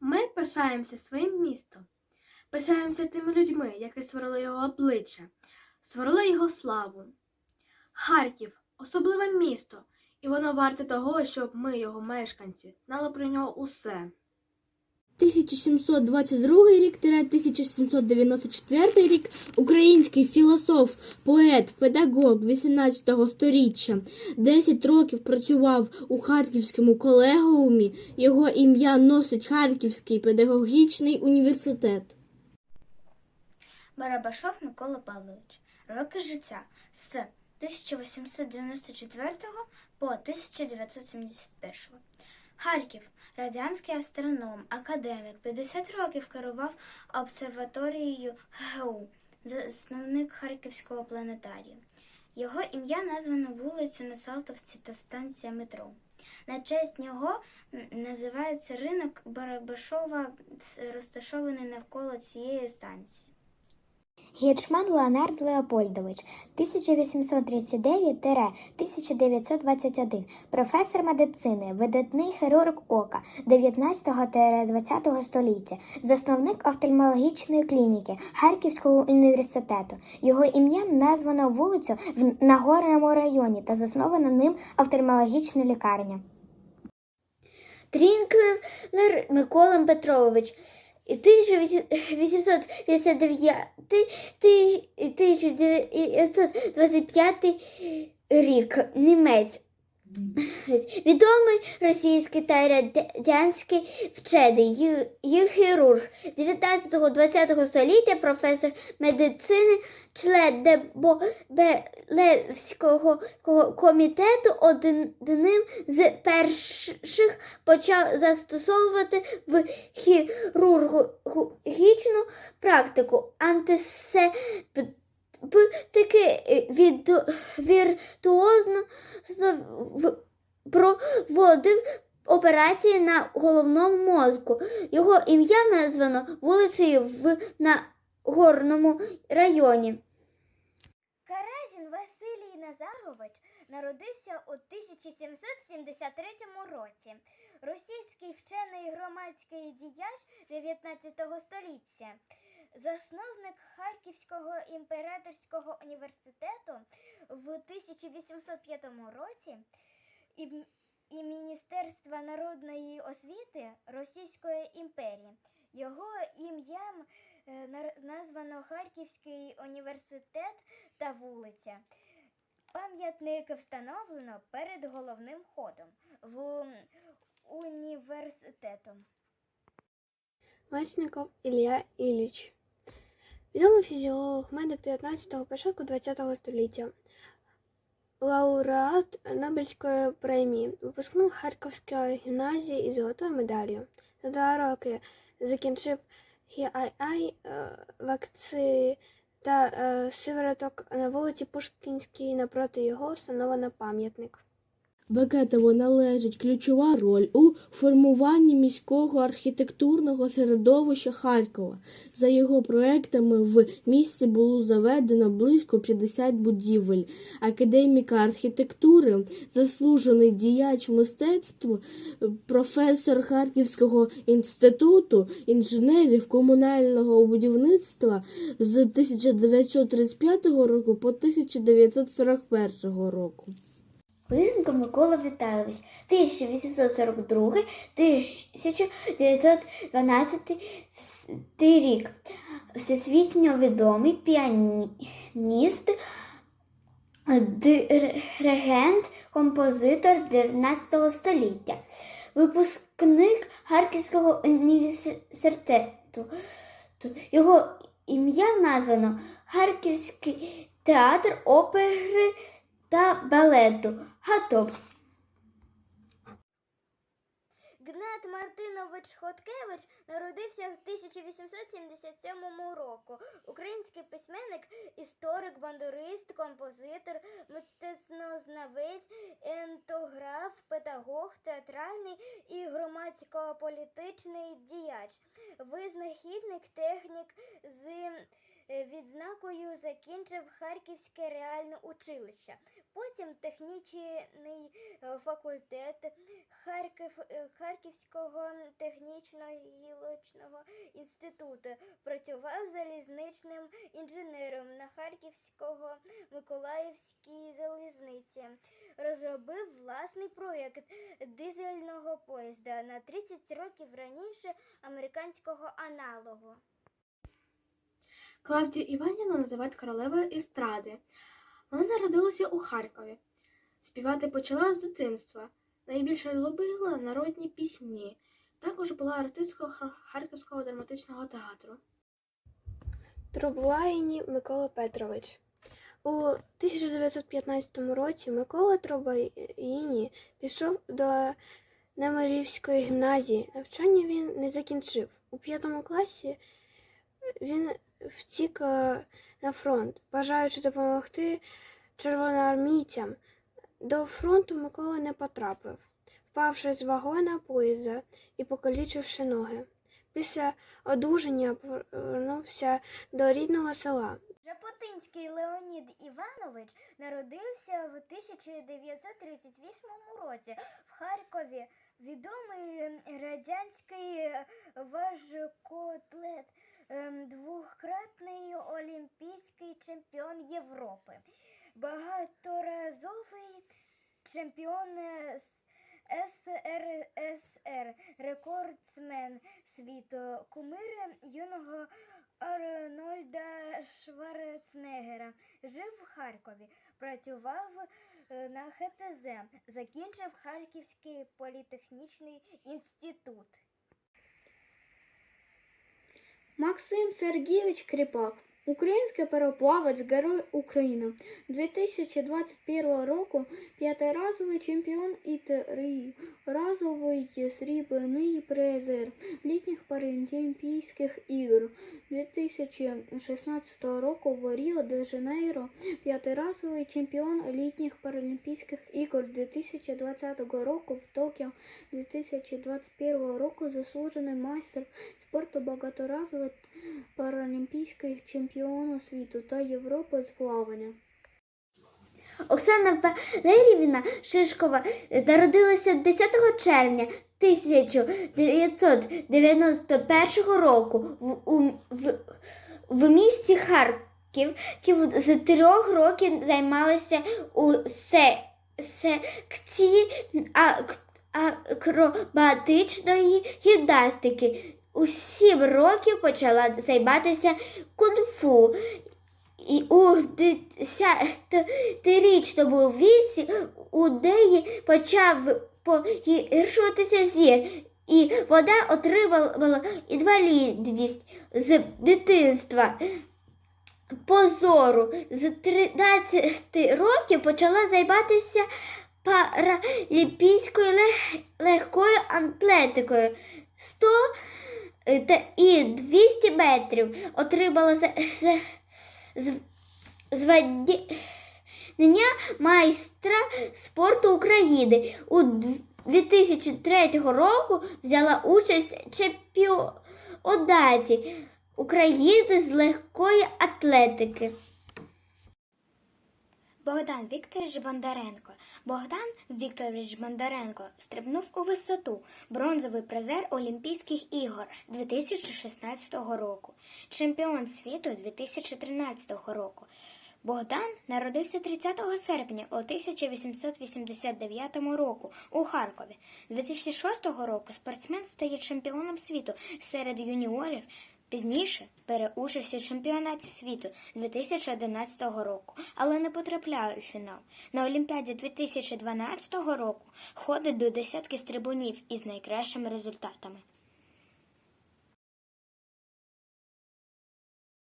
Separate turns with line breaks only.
Ми пишаємося своїм містом, пишаємося тими людьми, які створили його обличчя, створили його славу. Харків особливе місто, і воно варте того, щоб ми, його мешканці, знали про нього усе.
1722 рік 1794 рік український філософ, поет, педагог 18 сторіччя. 10 років працював у Харківському колегіумі. Його ім'я носить Харківський педагогічний університет.
Барабашов Микола Павлович. Роки життя з 1894 по 1971. Харків. Радянський астроном, академік. 50 років керував обсерваторією ГГУ, засновник Харківського планетарію. Його ім'я названо вулицю на Салтовці та станція метро. На честь нього називається ринок Барабашова, розташований навколо цієї станції.
Гіршман Леонард Леопольдович, 1839-1921, професор медицини, видатний хірург ока 19-20 століття, засновник офтальмологічної клініки Харківського університету. Його ім'ям названо вулицю в Нагорному районі та заснована ним офтальмологічна лікарня.
Трінклер Микола Петрович. 1859-1925 рік. Німець. Відомий російський та радянський вчений, ї- хірург 19-20 століття, професор медицини, член Деболевського комітету, одним з перших почав застосовувати в хірургічну практику антисептики від, віртуозно проводив операції на головному мозку. Його ім'я названо вулицею в Нагорному районі.
Каразін Василій Назарович народився у 1773 році. Російський вчений громадський діяч 19 століття, засновник Харківського імператорського університету в 1805 році і, і Міністерства народної освіти Російської імперії. Його ім'ям е, названо Харківський університет та вулиця. Пам'ятник встановлено перед головним ходом в університетом.
Масленников Ілля Ілліч. Відомий фізіолог, медик 19-го, початку 20-го століття. Лауреат Нобелівської премії, випускник Харківської гімназії із золотою медаллю. За два роки закінчив ХІАЙ вакци та е, сивороток на вулиці Пушкінській, напроти його встановлено пам'ятник.
Бекетову належить ключова роль у формуванні міського архітектурного середовища Харкова. За його проектами в місті було заведено близько 50 будівель. Академіка архітектури, заслужений діяч мистецтв, професор Харківського інституту інженерів комунального будівництва з 1935 року по 1941 року.
Лисенко Микола Віталійович, 1842-1912 рік. Всесвітньо відомий піаніст, диригент, композитор 19 століття, випускник Харківського університету. Його ім'я названо Харківський театр опери та балету. Гатов.
Гнат Мартинович Хоткевич народився в 1877 року. Український письменник, історик, бандурист, композитор, мистецтвознавець, ентограф, педагог, театральний і громадсько-політичний діяч, визнахідник технік з Відзнакою закінчив Харківське реальне училище, потім технічний е, факультет Харків, е, Харківського технічно-гілочного інституту. Працював залізничним інженером на Харківського Миколаївській залізниці. Розробив власний проєкт дизельного поїзда на 30 років раніше американського аналогу.
Клавдію Іванівну називають королевою естради. Вона народилася у Харкові. Співати почала з дитинства. Найбільше любила народні пісні. Також була артисткою Харківського драматичного театру.
Трублаїні Микола Петрович. У 1915 році Микола Трубаїні пішов до Немирівської гімназії. Навчання він не закінчив. У п'ятому класі він втік е, на фронт, бажаючи допомогти червоноармійцям. До фронту Микола не потрапив, впавши з вагона поїзда і покалічивши ноги. Після одужання повернувся до рідного села.
Жаботинський Леонід Іванович народився в 1938 році в Харкові. Відомий радянський важкоатлет, ем, двократний олімпійський чемпіон Європи, багаторазовий чемпіон СРСР, рекордсмен світу, кумир юного Арнольда Шварценеггера. Жив в Харкові, працював е, на ХТЗ, закінчив Харківський політехнічний інститут.
Максим Сергійович Кріпак, український пароплавець, Герой України. 2021 року п'ятиразовий чемпіон і триразовий срібний призер літніх Паралімпійських ігор. 2016 року в Ріо де Жанейро п'ятиразовий чемпіон літніх Паралімпійських ігор 2020 року в Токіо 2021 року заслужений майстер спорту багаторазовий паралімпійський чемпіон світу та Європи з плавання.
Оксана Валеріївна Шишкова народилася 10 червня 1991 року в, у, в, в місті Харків. Ків- З трьох років займалася у се, секції акробатичної гімнастики. У сім років почала займатися кунг-фу. І у десятирічному віці у неї почав погіршуватися зір, і вона отримала інвалідність з дитинства. Позору з 13 років почала займатися паралімпійською легкою атлетикою. 100 е, та- і 200 метрів отримала за, за, звання майстра спорту України. У 2003 року взяла участь в чемпіонаті України з легкої атлетики.
Богдан Вікторович Бондаренко. Богдан Вікторович Бондаренко стрибнув у висоту. Бронзовий призер Олімпійських ігор 2016 року, чемпіон світу 2013 року. Богдан народився 30 серпня у 1889 року у Харкові. 2006 року спортсмен стає чемпіоном світу серед юніорів. Пізніше бере участь у чемпіонаті світу 2011 року, але не потрапляє у фінал. На Олімпіаді 2012 року входить до десятки стрибунів із найкращими результатами.